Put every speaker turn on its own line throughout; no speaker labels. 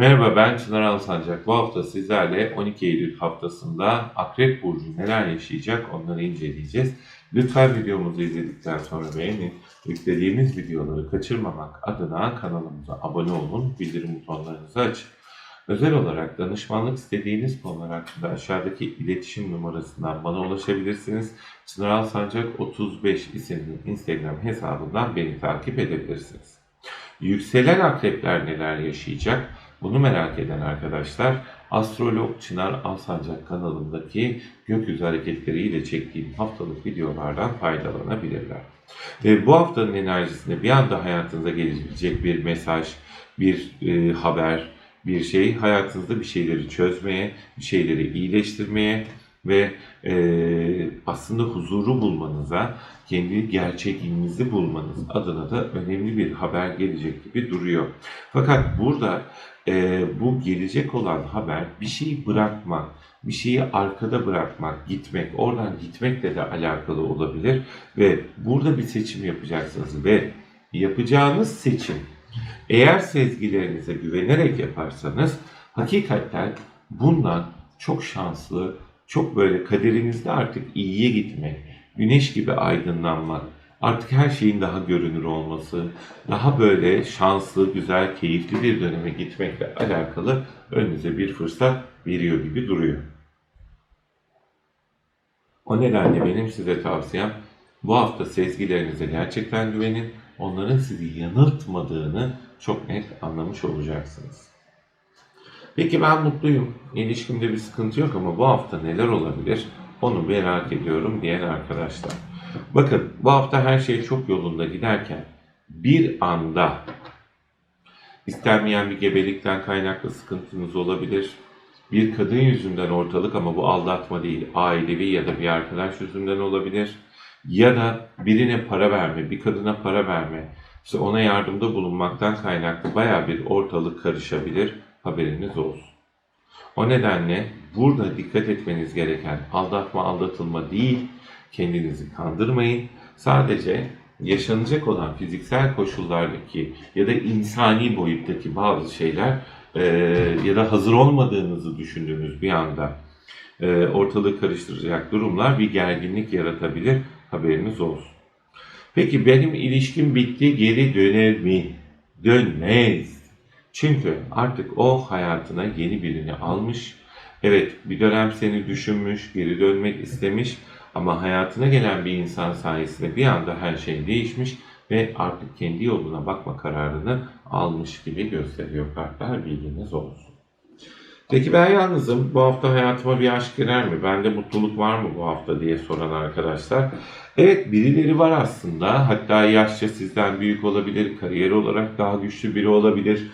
Merhaba ben Çınar Alsancak. Bu hafta sizlerle 12 Eylül haftasında Akrep Burcu neler yaşayacak onları inceleyeceğiz. Lütfen videomuzu izledikten sonra beğenin. Yüklediğimiz videoları kaçırmamak adına kanalımıza abone olun, bildirim butonlarınızı açın. Özel olarak danışmanlık istediğiniz konular hakkında aşağıdaki iletişim numarasından bana ulaşabilirsiniz. Çınar Alsancak 35 isimli Instagram hesabından beni takip edebilirsiniz. Yükselen akrepler neler yaşayacak? Bunu merak eden arkadaşlar Astrolog Çınar Alsancak kanalındaki gökyüzü hareketleriyle çektiğim haftalık videolardan faydalanabilirler. Ve bu haftanın enerjisinde bir anda hayatınıza gelecek bir mesaj, bir e, haber, bir şey hayatınızda bir şeyleri çözmeye, bir şeyleri iyileştirmeye ve e, aslında huzuru bulmanıza, kendi gerçekliğinizi bulmanız adına da önemli bir haber gelecek gibi duruyor. Fakat burada e, bu gelecek olan haber bir şeyi bırakmak, bir şeyi arkada bırakmak, gitmek, oradan gitmekle de alakalı olabilir ve burada bir seçim yapacaksınız ve yapacağınız seçim eğer sezgilerinize güvenerek yaparsanız hakikaten bundan çok şanslı, çok böyle kaderinizde artık iyiye gitmek, güneş gibi aydınlanmak, artık her şeyin daha görünür olması, daha böyle şanslı, güzel, keyifli bir döneme gitmekle alakalı önünüze bir fırsat veriyor gibi duruyor. O nedenle benim size tavsiyem bu hafta sezgilerinize gerçekten güvenin. Onların sizi yanıltmadığını çok net anlamış olacaksınız. Peki ben mutluyum. İlişkimde bir sıkıntı yok ama bu hafta neler olabilir? Onu merak ediyorum diyen arkadaşlar. Bakın bu hafta her şey çok yolunda giderken bir anda istenmeyen bir gebelikten kaynaklı sıkıntınız olabilir. Bir kadın yüzünden ortalık ama bu aldatma değil, ailevi ya da bir arkadaş yüzünden olabilir. Ya da birine para verme, bir kadına para verme, işte ona yardımda bulunmaktan kaynaklı baya bir ortalık karışabilir. Haberiniz olsun. O nedenle burada dikkat etmeniz gereken aldatma aldatılma değil, kendinizi kandırmayın. Sadece yaşanacak olan fiziksel koşullardaki ya da insani boyuttaki bazı şeyler e, ya da hazır olmadığınızı düşündüğünüz bir anda e, ortalığı karıştıracak durumlar bir gerginlik yaratabilir. Haberiniz olsun. Peki benim ilişkim bitti geri döner mi? Dönmez. Çünkü artık o hayatına yeni birini almış. Evet bir dönem seni düşünmüş, geri dönmek istemiş ama hayatına gelen bir insan sayesinde bir anda her şey değişmiş ve artık kendi yoluna bakma kararını almış gibi gösteriyor kartlar bilginiz olsun. Peki ben yalnızım. Bu hafta hayatıma bir aşk girer mi? Bende mutluluk var mı bu hafta diye soran arkadaşlar. Evet birileri var aslında. Hatta yaşça sizden büyük olabilir. Kariyer olarak daha güçlü biri olabilir.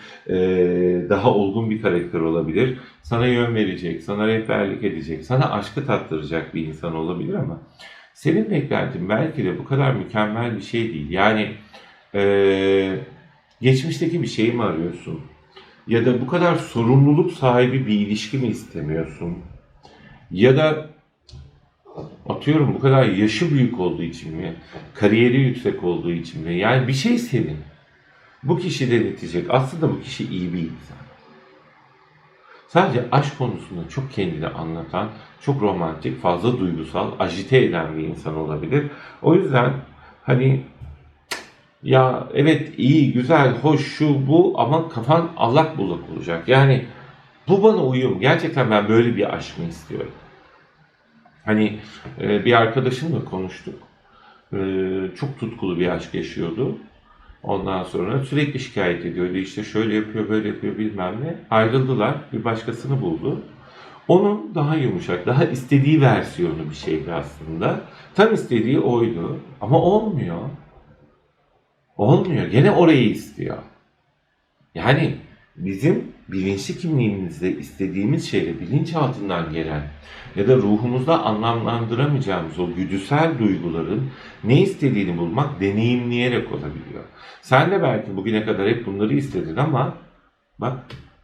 Daha olgun bir karakter olabilir. Sana yön verecek, sana rehberlik edecek, sana aşkı tattıracak bir insan olabilir ama senin beklentin belki de bu kadar mükemmel bir şey değil. Yani geçmişteki bir şey mi arıyorsun? Ya da bu kadar sorumluluk sahibi bir ilişki mi istemiyorsun? Ya da atıyorum bu kadar yaşı büyük olduğu için mi? Kariyeri yüksek olduğu için mi? Yani bir şey senin. Bu kişi de netecek. Aslında bu kişi iyi bir insan. Sadece aşk konusunda çok kendini anlatan, çok romantik, fazla duygusal, ajite eden bir insan olabilir. O yüzden hani ya evet iyi, güzel, hoş, şu, bu ama kafan allak bullak olacak. Yani bu bana uyum. Gerçekten ben böyle bir aşk mı istiyorum? Hani e, bir arkadaşımla konuştuk. E, çok tutkulu bir aşk yaşıyordu. Ondan sonra sürekli şikayet ediyordu. İşte şöyle yapıyor, böyle yapıyor bilmem ne. Ayrıldılar. Bir başkasını buldu. Onun daha yumuşak, daha istediği versiyonu bir şeydi aslında. Tam istediği oydu. Ama olmuyor. Olmuyor. Gene orayı istiyor. Yani bizim bilinçli kimliğimizde istediğimiz şeyle bilinçaltından gelen ya da ruhumuzda anlamlandıramayacağımız o güdüsel duyguların ne istediğini bulmak deneyimleyerek olabiliyor. Sen de belki bugüne kadar hep bunları istedin ama bak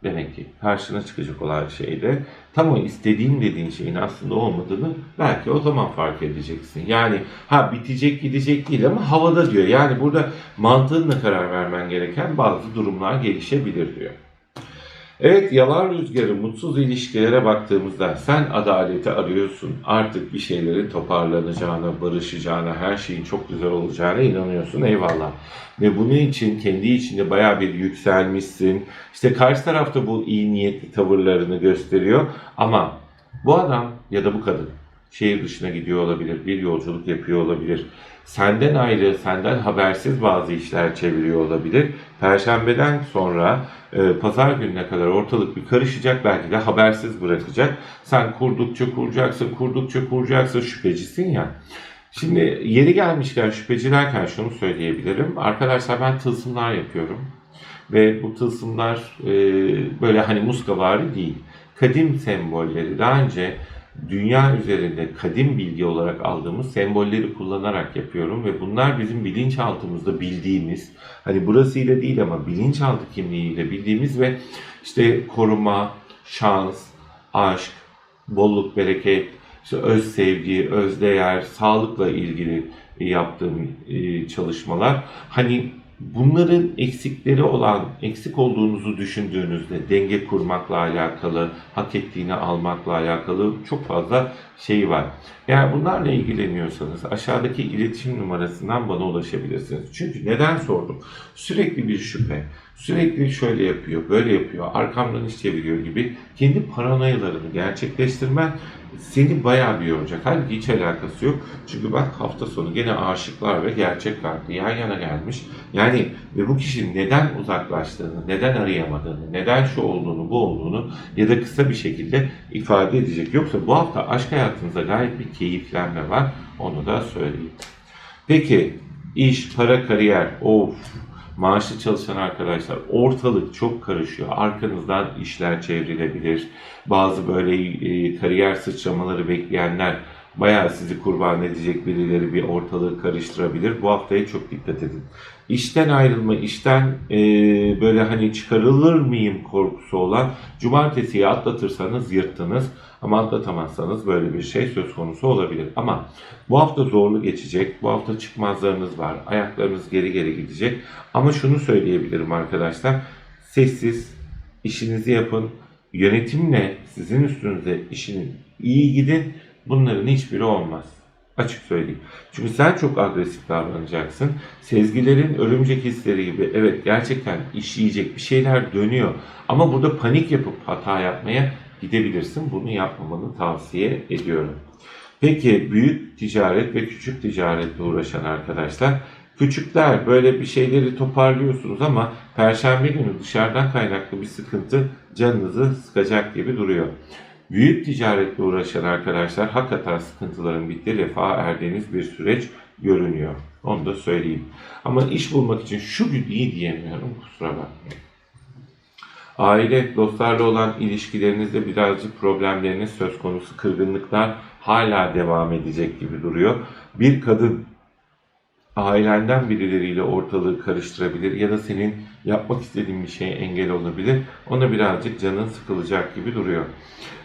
demek ki karşına çıkacak olan şeyde tam o istediğin dediğin şeyin aslında olmadığını belki o zaman fark edeceksin. Yani ha bitecek gidecek değil ama havada diyor. Yani burada mantığınla karar vermen gereken bazı durumlar gelişebilir diyor. Evet yalan rüzgarı mutsuz ilişkilere baktığımızda sen adaleti arıyorsun. Artık bir şeylerin toparlanacağına, barışacağına, her şeyin çok güzel olacağına inanıyorsun. Eyvallah. Ve bunun için kendi içinde baya bir yükselmişsin. İşte karşı tarafta bu iyi niyetli tavırlarını gösteriyor. Ama bu adam ya da bu kadın şehir dışına gidiyor olabilir, bir yolculuk yapıyor olabilir. Senden ayrı, senden habersiz bazı işler çeviriyor olabilir. Perşembeden sonra e, pazar gününe kadar ortalık bir karışacak, belki de habersiz bırakacak. Sen kurdukça kuracaksın, kurdukça kuracaksın, şüphecisin ya. Şimdi yeri gelmişken şüpheci derken şunu söyleyebilirim. Arkadaşlar ben tılsımlar yapıyorum. Ve bu tılsımlar e, böyle hani muskavari değil. Kadim sembolleri daha önce dünya üzerinde kadim bilgi olarak aldığımız sembolleri kullanarak yapıyorum ve bunlar bizim bilinçaltımızda bildiğimiz hani burasıyla değil ama bilinçaltı kimliğiyle bildiğimiz ve işte koruma, şans, aşk, bolluk, bereket, işte öz sevgi, öz değer, sağlıkla ilgili yaptığım e, çalışmalar. Hani bunların eksikleri olan, eksik olduğunuzu düşündüğünüzde denge kurmakla alakalı, hak ettiğini almakla alakalı çok fazla şey var. Eğer bunlarla ilgileniyorsanız aşağıdaki iletişim numarasından bana ulaşabilirsiniz. Çünkü neden sordum? Sürekli bir şüphe, sürekli şöyle yapıyor, böyle yapıyor, arkamdan iş çeviriyor gibi kendi paranoyalarını gerçekleştirmen seni bayağı bir yoracak. Halbuki hiç alakası yok. Çünkü bak hafta sonu gene aşıklar ve gerçek kartı yan yana gelmiş. Yani ve bu kişinin neden uzaklaştığını, neden arayamadığını, neden şu olduğunu, bu olduğunu ya da kısa bir şekilde ifade edecek. Yoksa bu hafta aşk hayatınızda gayet bir keyiflenme var. Onu da söyleyeyim. Peki iş, para, kariyer. Of maaşlı çalışan arkadaşlar ortalık çok karışıyor. Arkanızdan işler çevrilebilir. Bazı böyle e, kariyer sıçramaları bekleyenler bayağı sizi kurban edecek birileri bir ortalığı karıştırabilir. Bu haftaya çok dikkat edin. İşten ayrılma, işten e, böyle hani çıkarılır mıyım korkusu olan cumartesiyi atlatırsanız yırttınız. Ama atlatamazsanız böyle bir şey söz konusu olabilir. Ama bu hafta zorlu geçecek. Bu hafta çıkmazlarınız var. Ayaklarınız geri geri gidecek. Ama şunu söyleyebilirim arkadaşlar. Sessiz, işinizi yapın. Yönetimle sizin üstünüze işinin iyi gidin. Bunların hiçbiri olmaz. Açık söyleyeyim. Çünkü sen çok agresif davranacaksın. Sezgilerin örümcek hisleri gibi evet gerçekten işleyecek bir şeyler dönüyor. Ama burada panik yapıp hata yapmaya gidebilirsin. Bunu yapmamanı tavsiye ediyorum. Peki büyük ticaret ve küçük ticaretle uğraşan arkadaşlar Küçükler böyle bir şeyleri toparlıyorsunuz ama perşembe günü dışarıdan kaynaklı bir sıkıntı canınızı sıkacak gibi duruyor. Büyük ticaretle uğraşan arkadaşlar hakikaten sıkıntıların bitti, refaha erdiğiniz bir süreç görünüyor. Onu da söyleyeyim. Ama iş bulmak için şu gün iyi diyemiyorum kusura bakmayın. Aile, dostlarla olan ilişkilerinizde birazcık problemleriniz söz konusu, kırgınlıklar hala devam edecek gibi duruyor. Bir kadın ailenden birileriyle ortalığı karıştırabilir ya da senin yapmak istediğin bir şeye engel olabilir. Ona birazcık canın sıkılacak gibi duruyor.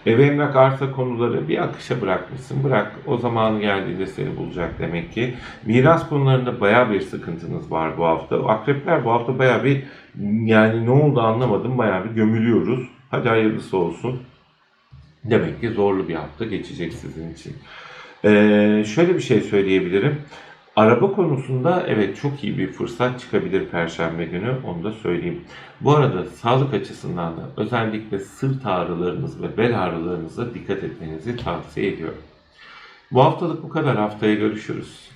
Ev emlak arsa konuları bir akışa bırakmışsın. Bırak o zamanı geldiğinde seni bulacak demek ki. Miras konularında baya bir sıkıntınız var bu hafta. Akrepler bu hafta baya bir yani ne oldu anlamadım baya bir gömülüyoruz. Hadi hayırlısı olsun. Demek ki zorlu bir hafta geçecek sizin için. Ee, şöyle bir şey söyleyebilirim. Araba konusunda evet çok iyi bir fırsat çıkabilir Perşembe günü onu da söyleyeyim. Bu arada sağlık açısından da özellikle sırt ağrılarınız ve bel ağrılarınıza dikkat etmenizi tavsiye ediyorum. Bu haftalık bu kadar. Haftaya görüşürüz.